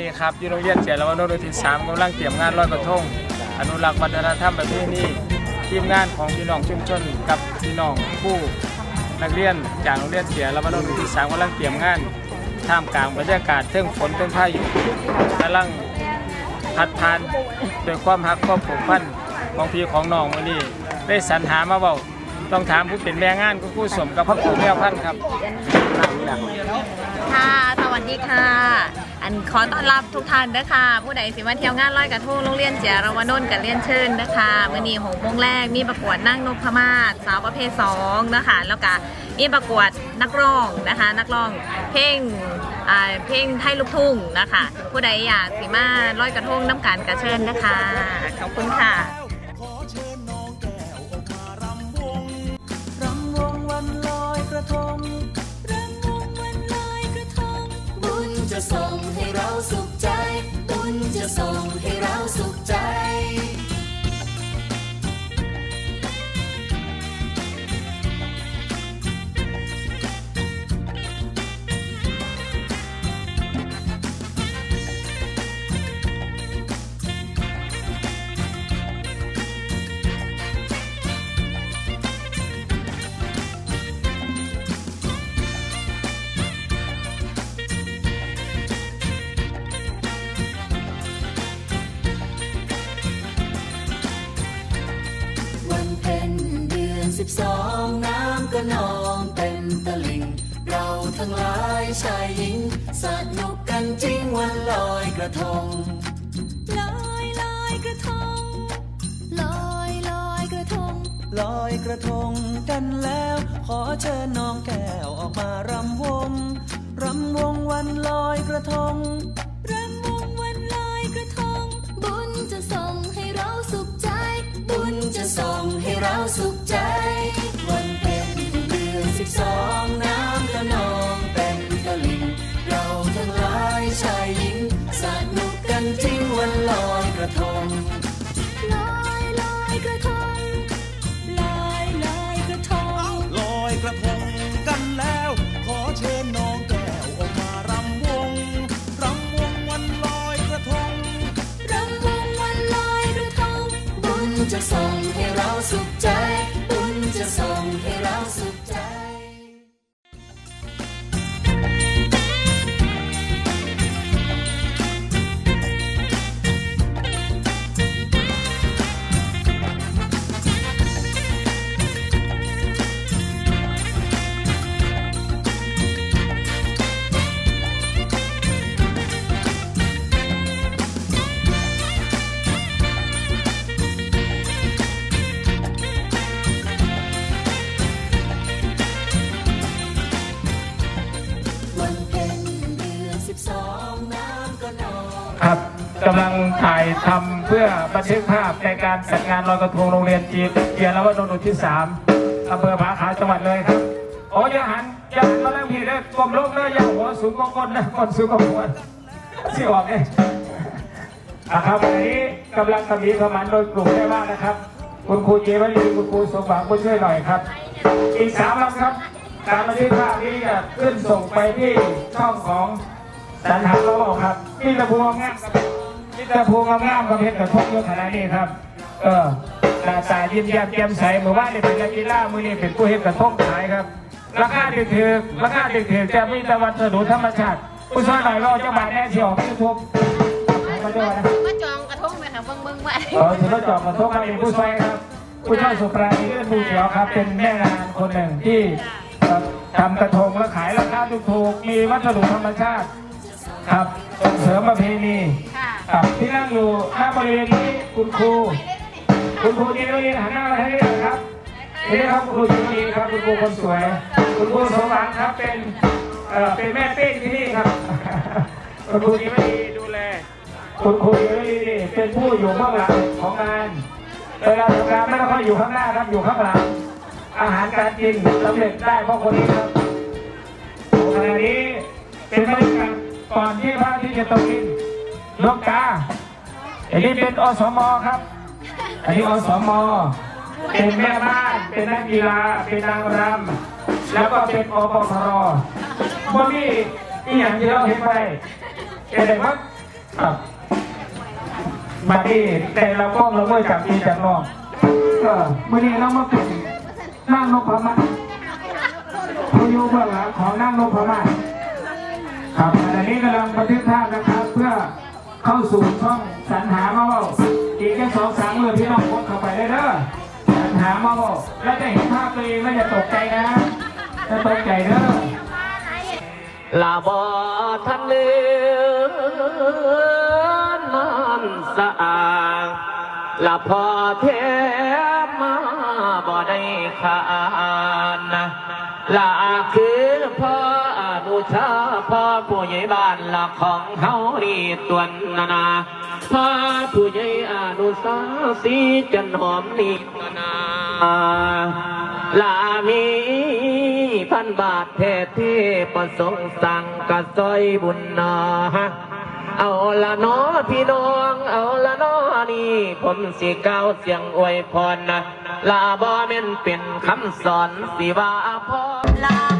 ดีครับอยู่โรงเรียนเจริญวโนดยที่สามกำลังเตรียมงานลอยกระทง อนุรักษ์วัฒนธรรมประเพณีทีมงานของพี่น้องชุมชนกับพี่น้องผู้นักเรียนจากโรงเรียนเสียและวโนดยที่สามกำลังเตรียมงานท่ามกลางบรรยากาศเทิงฝนเทิงพายุกำลังพัดพานโดยความรักความผูกพันของพี่ของน้องวันนี้ได้สรรหามาเบา ต้องถามผู้เป็นแม่งานคุณครูสมกับพระครูแม่พันธุ์ครับ ค่ะ สวัสดีค่ะ อันขอต้อนรับทุกท่านนะคะ ผู้ใดสิมาเที่ยวงานลอยกระทงโรงเรียนเจียรวนนท์กับเรียนเชิญนะคะมื่อนี้หกโมงแรกมีประกวดนั่งนกพมาศสาวประเภทสองนะคะ แล้วก็มีประกวดนักร้องนะคะ นักร้องเพลงอ่าเพลงไทยลูกทุ่งนะคะ ผู้ใดอยากสิมาลอยกระทงน้ำกันกระเชิญนะคะ ขอบคุณค่ะ ทงรำวงวันลอยกระทง บุญจะส่งให้เราสุขใจ บุญจะส่งให้เราสุขใจ ชายหญิง สนุกกันจริงวันลอยกระทง ลอยลอยกระทง ลอยลอยกระทง ลอยกระทงกันแล้ว ขอเชิญน้องแก้วออกมารำวง รำวงวันลอยกระทง รำวงวันลอยกระทง บุญจะส่งให้เราสุขใจ บุญจะส่งให้เราสุขใจ วันเป็นเดือนสิบสองน้ำ จริงวันลอยกระทง ครับกำลังถ่ายทำเพื่อบันทึกภาพในการจัดงานลอยกระทงโรงเรียนจีนเกียรติวัฒนนท์ที่สามอำเภอผาขาวจังหวัดเลยครับโอ้ยหันอย่าหันมาแล้วพี่เลยกลมลงเลยอย่าหัวสูงกว่าก้นนะก้นสูงกว่าหัวสิออกเนี่ยอะครับวันนี้กำลังกำมีขมันโดยกลุ่มได้ว่านะครับ คุณครูเจวลีคุณครูสมหวังผู้ช่วยหน่อยครับ อีกสามลำครับ การบันทึกภาพนี้จะขึ้นส่งไปที่ช่องของ สันหาโลกครับนี่ตะพูงงามครับนี่ตะพูงงามกับเพชรกระทบยศขนาดนี้ครับ เออหน้าตายิ้มแย้มแจ่มใสเมื่อวานนี่เป็นนักกีฬามือนี้เป็นผู้เฮ็ดกระทงขายครับราคาถึกถึกราคาถึกถึกจะมีแต่วัสดุธรรมชาติผู้ช่วยหน่อยเราจะมาแน่เชียวยูทูบมาด้วยนะมาจองกระทงไหมคะเบิ้งเบิ้งไว้เออถือว่าจอบกระทงมาเองผู้ช่วยครับผู้ช่วยสุปราณีเลื่อนภูเขียวครับ เป็นแม่งานคนหนึ่งที่เอ่อทำกระทงแล้วขายราคาถูกๆมีวัสดุธรรมชาติ ครับส่งเสริมประเพณีค่ะครับที่นั่งอยู่หน้าบริเวณนี้คุณครู คุณครูจีนวลีหันหน้ามาทางนี้หน่อยครับนี่ครับคุณครูจีนวลีครับคุณครูคนสวย คุณครูสมหวังครับเป็นเอ่อเป็นแม่เป้งที่นี่ครับ คุณครูจีนวลีดูแล คุณครูจีนวลีนี่เป็นผู้อยู่เบื้องหลังของงานเวลาทำงานไม่ต้องอยู่ข้างหน้าครับอยู่ข้างหลัง อาหารการกินสำเร็จได้เพราะคนนี้ครับขณะนี้เป็นบรรยากาศก่อน ที่พระอาทิตย์จะตกดินดวงตาอันนี้เป็นอสมครับ อันนี้อสม เป็นแม่บ้าน เป็นนักกีฬา เป็นนางรำ แล้วก็เป็นอปพรบ่มีอีหยังที่เราเห็นไปแต่เด็กว่าครับมาที่แต่เราก้องเราเมื่อจากพี่จากน้องเออมื่อนี้เรามาเป็นนั่งนพมาศผู้อยู่เบื้องหลังของนั่งนพมา ครับขณะนี้กำลังบันทึกภาพนะครับ เพื่อเข้าสู่ช่องสรรหามาเว่าอีกแค่สองสามเมื่อพี่น้องกดเข้าไปได้เด้อสรรหามาเว่าแล้วจะเห็นภาพตัวเองแล้วอย่าตกใจนะจะตกใจเด้อลาบอทันเลือนนอนสะอางลาพอเทบมาบ่ได้ขานนะลาคือพ่อ ชาพ่อผู้ใหญ่บ้านหลักของเฮาดีตวนนานาพ่อผู้ใหญ่อนุสาสีจันหอมนี่นาลามีพันบาทเทศที่ประสงค์สั่งกระซอยบุญนาเอาละน้อพี่น้อง เอาละน้อนี่ผมสิก้าวเสียงอวยพรนะลาบ่แม่นเป็นคำสอนสิว่าพอลำ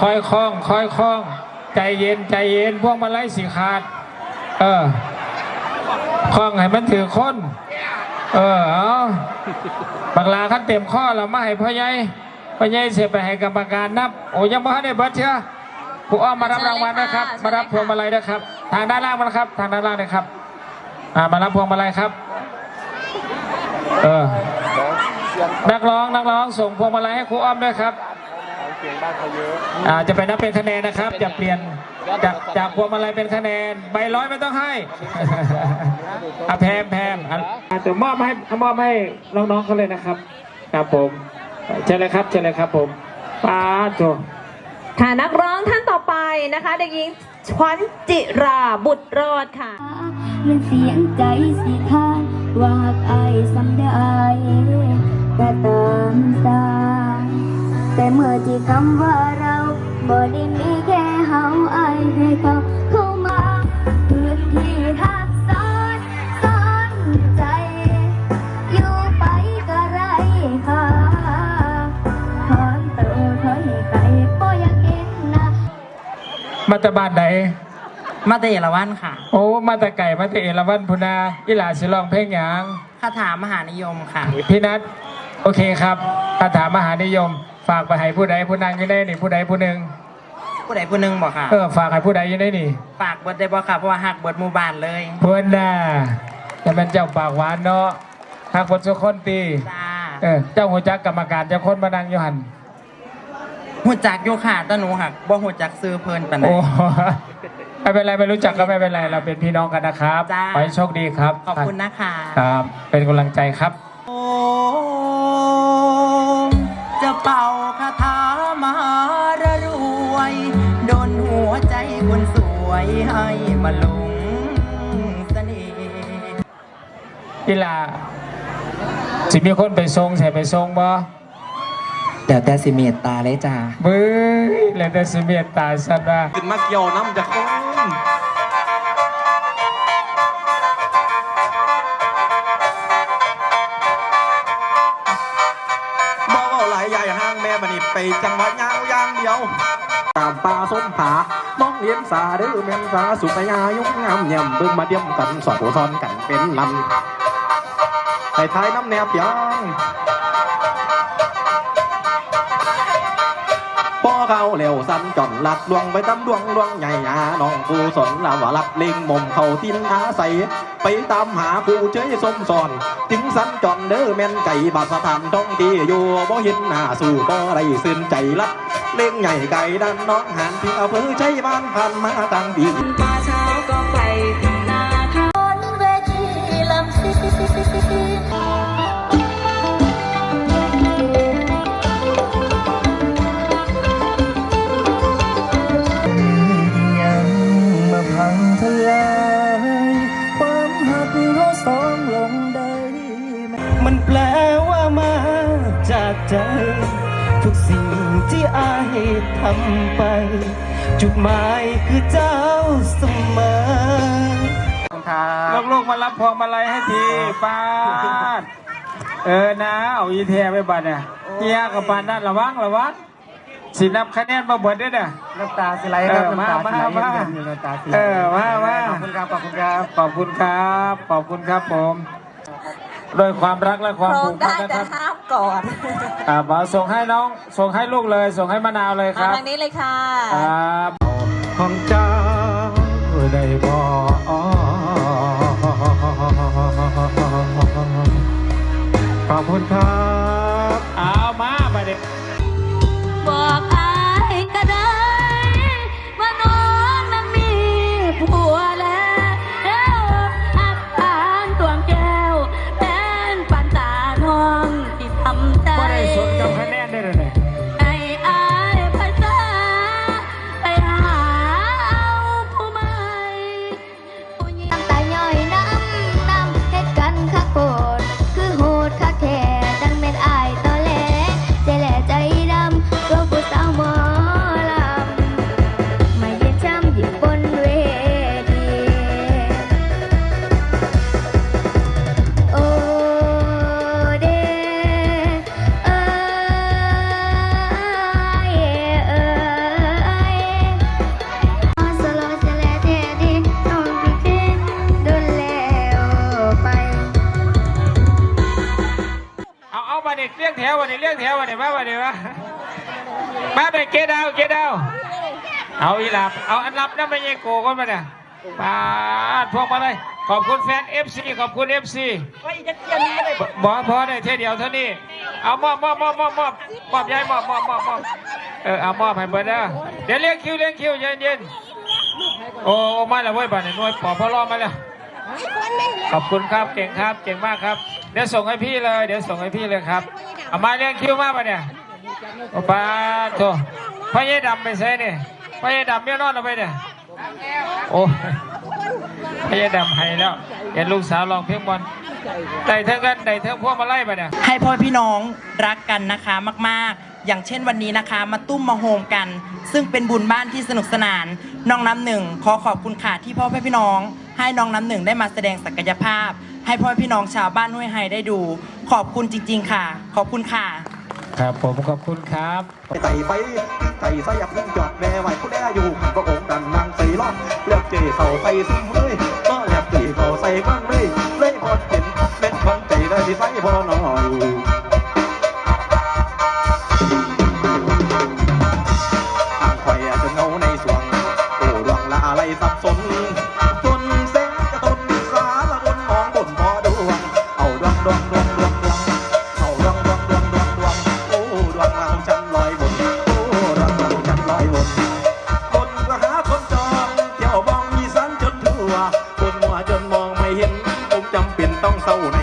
ค่อยคล้องค่อยคล้อง ใจเย็นใจเย็นพวกมาไล่สีขาด เออคล้องให้มันถือค้นเออเอาบักลาขั้นเต็มข้อแล้วมาให้พ่อใหญ่พ่อใหญ่เสียไปให้กรรมการนับ โอ้ยังไม่ได้เบิดเชียวผู้อ้อมมารับรางวัลนะครับเชิมาญเลยค่ะรับพวงมาลัยนะครับ ทางด้านล่างมานะครับ ทางด้านล่างนะครับอ่ามารับพวงมาลัยครับ เออนักร้องนักร้องส่งพวงมาลัยให้ครูอ้อมด้วยครับ อ่าจะไปนับเป็นคะแนนนะครับจะเปลี่ยนจากจากพวงมาลัยเป็นคะแนนใบร้อยไม่ต้องให้อะแพมแพมอะอะเดี๋ยวมอบให้มอบให้น้องๆเขาเลยนะครับครับผมเชิญเลยครับเชิญเลยครับผมป้าโจค่ะนักร้องท่านต่อไปนะคะ เด็กหญิงขวัญจิราบุตรรอดค่ะมันเสียงใจสิทานว่าหากอายสำได้ก็ตามสาย แต่เมื่อที่คำว่าเราบ่ได้มีแค่เฮาอายให้เขาเข้ามาพื้นที่ทักซ้อนซ้อนใจ อยู่ไปก็ไรค่ะถอนตัวถอยไกลบ่อยากเห็นหน้ามาตาบ้านไหนมาเตละวันค่ะ โอ้ มาตาไก่มาตาเอราวันพุนาอิหลาสิลองเพลงหยางคาถามหานิยมค่ะ พี่นัทโอเคครับคาถามหานิยม ฝากไปให้ผู้ใดผู้นางอยู่ได้นี่ผู้ใดผู้หนึ่งผู้ใดผู้หนึ่งบอกค่ะ เออฝากให้ผู้ใดอยู่ได้นี่ฝากเบิดได้บ่ค่ะเพราะว่าหักเบิดหมู่บ้านเลยเพื่อนน่ะจะเป็นเจ้าปากหวานเนาะทางบทสุคนตีจ้าเออเจ้าหัวจักกรรมการเจ้าคนมานั่งอยู่หันหูจักอยู่ค่ะแตาหนูหักบ่หูจักซื้อเพิ่นปานใด โอ้ ไม่เป็นไรไม่รู้จักก็ไม่เป็นไรเราเป็นพี่น้องกันนะครับจ้า ขอให้โชคดีครับขอบคุณนะคะ ครับ เป็นกำลังใจครับ โอ้ มาหลงเสน่ห์กีฬาสิมีคนไปทรงใส่ไปทรงบ่เดี๋ยวแต่สิเมตตาเลยจ้าบื้อเลยแต่สิเมียตายสัตว์ว่าขึ้นมาเกี่ยวน้ำจากต้นบ่เว้าหลายใหญ่ห้างแม่บันนี้ไปจังหวัดยาวอย่างเดียวตามป่าส้มผา มองเลียนสาเด้อแม่นสาสุขยายุงงามเยี่ยมเบิ่งมาเดียมกันสอดหัวซ้อนกันเป็นลำไปท้ายน้ำแนบยอง เข้าเร็วสันจอนลัดดวงไปตำดวงดวงใหญ่หาน้องกูสนลาวหลักเล็งมมเข้าทิ้นอาศัยไปตามหาผู้เฉยสมสอนถึงสันจอนเด้อแม่นไก่บาดสถานท้องที่อยู่บ่เห็นหน้าสู่บ่ไรซึ้นใจลักเล่งใหญ่ไก่ดันน้องหันที่อำเภอใช้บ้านผ่านมาตั้งดี ทุกสิ่งที่อายทำไป จุดหมายคือเจ้าเสมอลูกๆมารับพวงมาลัยให้ทีป้าดเออนะ เอาอีเทียไปบัดเนี่ยเฮียกับปานนั่นระวังระวังสินับคะแนนมาเบิดด้วยเนี่ยน้ำตาสิไหลครับเออน้ำตาสิไหลมามามาอยู่น้ำตาสิไหลเออมามาขอบคุณครับขอบคุณครับขอบคุณครับขอบคุณครับผม ด้วยความรักและความโครผูงกพัได้นนะแต่ครับห้ามกอดครับเอาส่งให้น้อง ส่งให้ลูกเลย ส่งให้มะนาวเลยคมารับทางนี้เลยค่ะ ครับของเจ้าได้บอกขอบคุณครับ เด็กเกดาวเกดาวเอาอีหลับ เอาอันรับนั่นไม่ใช่โกกันมาเนี่ยปาดพวกมาเลย ขอบคุณแฟน FC ขอบคุณ FC บอกพอได้เท่เดียวเท่านี้ เอามอบมอบมอบมอบมอบมอบยายมอบมอบมอบมอบเออเอามอบให้เบิร์ดเด้อเดี๋ยวเรียกคิวเรียกคิวเย็นเย็นโอ้มาแล้วเว้ยบ้านหน่วยปอพอรอมาแล้วขอบคุณครับเก่งครับเก่งมากครับ เดี๋ยวส่งให้พี่เลย เดี๋ยวส่งให้พี่เลยครับ เอามาเรียงคิวมากปะเนี่ย โอ้ป้าโถพ่อเย่ดำไปเซ่เนี่ยพ่อเย่ดำเมียนอนเอาไปเนี่ยโอ้พ่อเย่ดำให้แล้วเห็นลูกสาวลองเพลงบอลได้เท่ากันได้เท่าพวกมาไล่ไปเนี่ยให้พ่อพี่น้องรักกันนะคะมากๆ อย่างเช่นวันนี้นะคะ มาตุ้มมาโฮมกัน ซึ่งเป็นบุญบ้านที่สนุกสนาน น้องน้ำหนึ่งขอขอบคุณค่ะที่พ่อพี่น้อง ให้น้องน้ำหนึ่งได้มาแสดงศักยภาพ ให้พ่อพี่น้องชาวบ้านห้วยไฮได้ดู ขอบคุณจริง ๆ ค่ะ ขอบคุณค่ะ ครับผมขอบคุณครับไต่ไปไต่สยับยิ่งจอดแม่ไหวผู้แดอยู่หันพระองดันนางใส่ล้อมเลือกเจเสาใส่ซุ้มเลยก็อยากตีเขาใส่บ้างเลยเลยพอเห็นเป็นบางใจได้ที่ใส่พอหน่อยำ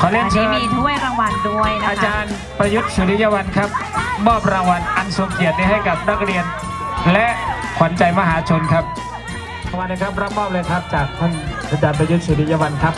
ขอเรียนอันเชินี้ญมีถ้วยรางวัลด้วยนะคะอาจารย์ประยุทธ์สุริยวันครับ มอบรางวัลอันทรงเกียรตินี้ให้กับนักเรียน และขวัญใจมหาชนครับรางวัลนะครับรับมอบเลยครับจากท่านอาจารย์ประยุทธ์สุริยวันครับ